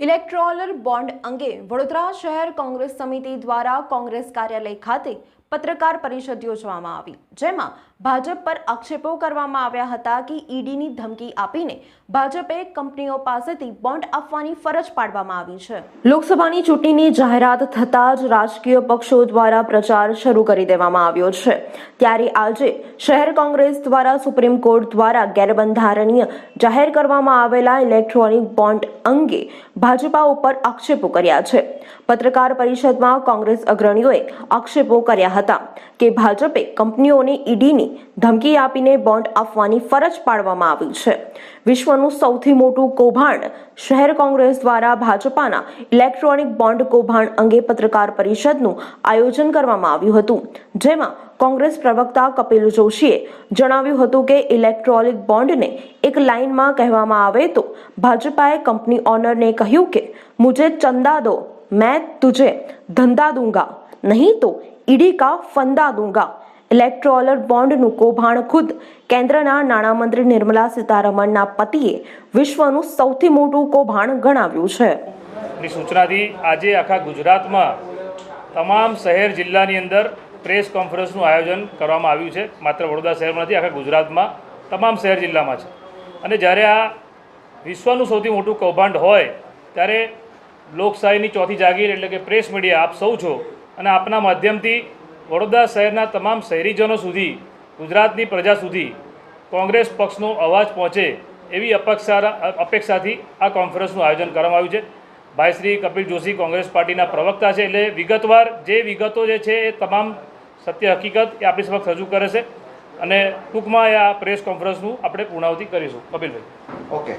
ઇલેક્ટ્રોલર bond અંગે વડોદરા શહેર કોંગ્રેસ સમિતિ દ્વારા કોંગ્રેસ કાર્યાલય ખાતે પત્રકાર પરિષદ યોજવામાં આવી. જેમાં ભાજપ પર આક્ષેપો કરવામાં આવ્યા હતા કે ઈડીની ધમકી આપીને ભાજપે કંપનીઓ પાસેથી બોન્ડ આપવાની ફરજ પાડવામાં આવી છે. લોકસભાની ચૂંટણીની જાહેરાત થતાં જ રાજકીય પક્ષો દ્વારા પ્રચાર શરૂ કરી દેવામાં આવ્યો છે. ત્યારે આજે શહેર કોંગ્રેસ દ્વારા સુપ્રીમ કોર્ટ દ્વારા ગેરબંધારણીય જાહેર કરવામાં આવેલા ઇલેક્ટ્રોનિક બોન્ડ અંગે ભાજપા ઉપર આક્ષેપો કર્યા છે. પત્રકાર પરિષદમાં કોંગ્રેસ અગ્રણીઓએ આક્ષેપો કર્યા હતા. હતા કે ભાજપે કંપનીઓને ઈડીની ધમકી આપીને બોન્ડ આપવાની ફરજ પાડવામાં આવી છે. વિશ્વનું સૌથી મોટું કૌભાંડ શહેર કોંગ્રેસ દ્વારા ભાજપાના ઇલેક્ટ્રોનિક બોન્ડ કૌભાંડ અંગે પત્રકાર પરિષદનું આયોજન કરવામાં આવ્યું હતું. જેમાં કોંગ્રેસ પ્રવક્તા કપિલ જોશીએ જણાવ્યું હતું કે ઇલેક્ટ્રોનિક બોન્ડને એક લાઇનમાં કહેવામાં આવે તો ભાજપાએ કંપની ઓનરને કહ્યું કે, મુજે ચંદા દો, મેં તુજે ધંધા દૂંગા. નહીં તો ઈડી કા ફંદા દૂંગા. ઇલેક્ટ્રોલર બોન્ડનું કૌભાંડ ખુદ કેન્દ્રના નાણામંત્રી નિર્મલા સીતારમણના પતિએ વિશ્વનું સૌથી મોટું કૌભાંડ ગણાવ્યું છે. ની સૂચનાથી આજે આખા ગુજરાતમાં તમામ શહેર જિલ્લાની અંદર પ્રેસ કોન્ફરન્સનું આયોજન કરવામાં આવ્યું છે. માત્ર વડોદરા શહેરમાં નથી, આખા ગુજરાતમાં તમામ શહેર જિલ્લામાં છે. અને જ્યારે આ વિશ્વનું સૌથી મોટું કૌભાંડ હોય, ત્યારે લોકશાહીની ચોથી જાગીર એટલે કે પ્રેસ મીડિયા, આપ સૌ છો અને આપના માધ્યમથી વડોદરા શહેરના તમામ શહેરીજનો સુધી, ગુજરાતની પ્રજા સુધી કોંગ્રેસ પક્ષનો અવાજ પહોંચે એવી અપેક્ષા, અપેક્ષાથી આ કોન્ફરન્સનું આયોજન કરવામાં આવ્યું છે. ભાઈ શ્રી કપિલ જોશી કોંગ્રેસ પાર્ટીના પ્રવક્તા છે એટલે વિગતવાર જે વિગતો જે છે એ તમામ સત્ય હકીકત એ આપણી સમક્ષ રજૂ કરે છે. અને ટૂંકમાં આ પ્રેસ કોન્ફરન્સનું આપણે પૂર્ણાવતિ કરીશું. કપિલભાઈ. ઓકે.